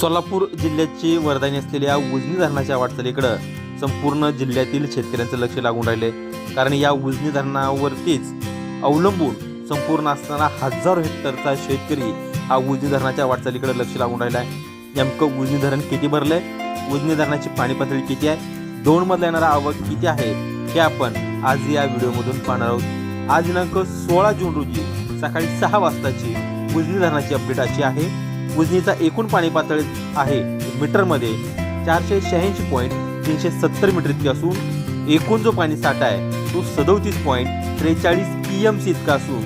सोलापूर जिल्ह्याची वरदानी असलेल्या उजनी धरणाच्या वाटचालीकडं संपूर्ण जिल्ह्यातील शेतकऱ्यांचं लक्ष लागून राहिले. कारण या उजनी धरणावरतीच अवलंबून संपूर्ण असणारा हजारो हेक्टरचा शेतकरी हा उजनी धरणाच्या वाटचालीकडे लक्ष लागून राहिला आहे. नेमकं उजनी धरण किती भरलं आहे उजनी धरणाची पाणी पातळी किती आहे? दोनमधला येणारा आवक किती आहे? हे आपण आज या व्हिडिओमधून पाहणार आहोत. आज दिनांक सोळा जून रोजी सकाळी सहा वाजताची उजनी धरणाची अपडेट अशी आहे. उजनीचा एकूण पाणी पातळी आहे मीटरमध्ये चारशे शहाऐंशी पॉईंट तीनशे सत्तर मीटर इतकी असून एकूण जो पाणी साठा आहे तो सदोतीस पॉईंट त्रेचाळीस पी एम सी इतका असून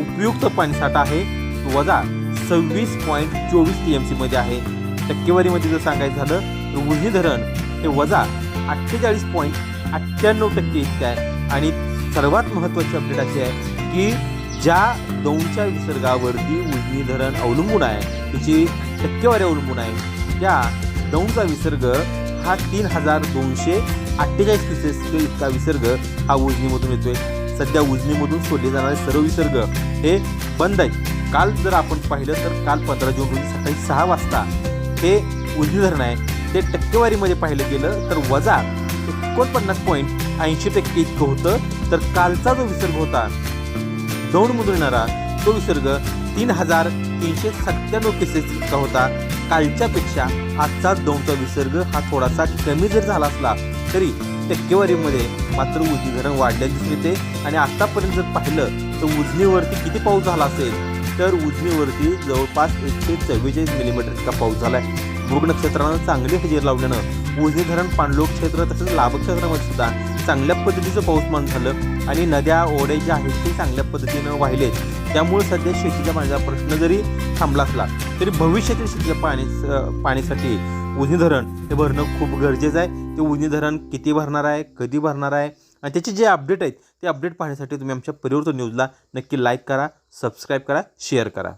उपयुक्त पाणी साठा आहे तो वजा सव्वीस पॉईंट चोवीस टी एम सीमध्ये आहे. टक्केवारीमध्ये जर सांगायचं झालं तर उजनी धरण हे वजा अठ्ठेचाळीस पॉईंट अठ्ठ्याण्णव टक्के इतके आहे. आणि सर्वात महत्त्वाची अपडेट अशी आहे की ज्या दौंडच्या विसर्गावरती उजनी धरण अवलंबून आहे तिची टक्केवारी अवलंबून आहे त्या दौंडचा विसर्ग हा तीन हजार दोनशे अठ्ठेचाळीस क्युसेस इतका विसर्ग हा उजनीमधून येतोय. सध्या उजनीमधून सोडले जाणारे सर्व विसर्ग हे बंद आहे काल जर आपण पाहिलं तर काल पंधरा जून रोजी सकाळी सहा वाजता हे उजनी धरण आहे. ते टक्केवारीमध्ये पाहिलं गेलं तर वजा एकोणपन्नास पॉईंट ऐंशी टक्के इतकं होतं. तर कालचा जो विसर्ग होता दौंडमधून येणारा तो विसर्ग तीन हजार तीनशे सत्त्याण्णव केसेस इतका होता. कालच्यापेक्षा आजचा दोनचा विसर्ग हा थोडासा कमी जर झाला असला तरी टक्केवारीमध्ये मात्र उजनी धरण दिसून येते. आणि आतापर्यंत जर पाहिलं तर उजनीवरती किती पाऊस झाला असेल तर उजनीवरती जवळपास एकशे चव्वेचाळीस मिलीमीटर इतका पाऊस झाला आहे मृग नक्षत्रानं चांगली हजेरी लावल्यानं उजनी धरण पाणलोक क्षेत्र तसंच लाभक्षेत्रामध्ये सुद्धा चांगल्या पद्धतीचं पाऊसमान झालं आणि नद्या ओढे ज्या आहेत ते चांगल्या पद्धतीनं वाहिले त्यामुळे सध्या शेतीच्या पाण्याचा प्रश्न जरी थांबला असला तरी भविष्यातील शेतीच्या पाणी पाण्यासाठी उजनी धरण हे भरणं खूप गरजेचं आहे. ते उजनी धरण किती भरणार आहे कधी भरणार आहे? आणि त्याचे जे अपडेट आहेत ते अपडेट पाहण्यासाठी तुम्ही आमच्या परिवर्तन न्यूजला नक्की लाईक करा सबस्क्राईब करा शेअर करा.